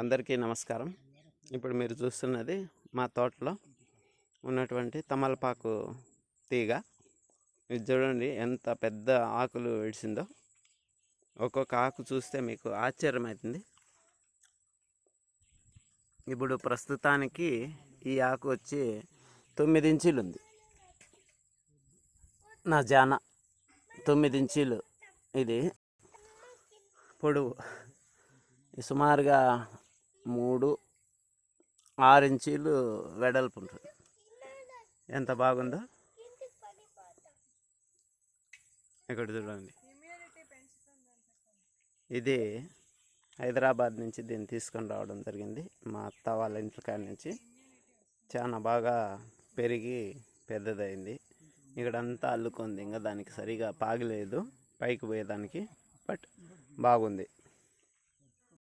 అందరికీ నమస్కారం. ఇప్పుడు మీరు చూస్తున్నది మా తోటలో ఉన్నటువంటి తమలపాకు తీగ. ఇది చూడండి ఎంత పెద్ద ఆకులు విడిసిందో. ఒక్కొక్క ఆకు చూస్తే మీకు ఆశ్చర్యమవుతుంది ఇప్పుడు ప్రస్తుతానికి ఈ ఆకు వచ్చి తొమ్మిది ఇంచీలు ఉంది నా జాన తొమ్మిది ఇంచీలు. ఇది పొడవు. సుమారుగా మూడు ఆరు ఇంచీలు వెడల్పు ఉంటుంది. ఎంత బాగుందో? ఇక్కడ చూడండి. ఇది హైదరాబాద్ నుంచి దీన్ని తీసుకొని రావడం జరిగింది. మా అత్త వాళ్ళ ఇంటికాడ నుంచి. చాలా బాగా పెరిగి పెద్దదైంది. ఇక్కడంతా అల్లుకుంది. ఇంకా దానికి సరిగా పాగలేదు. పైకి పోయేదానికి బట్ బాగుంది.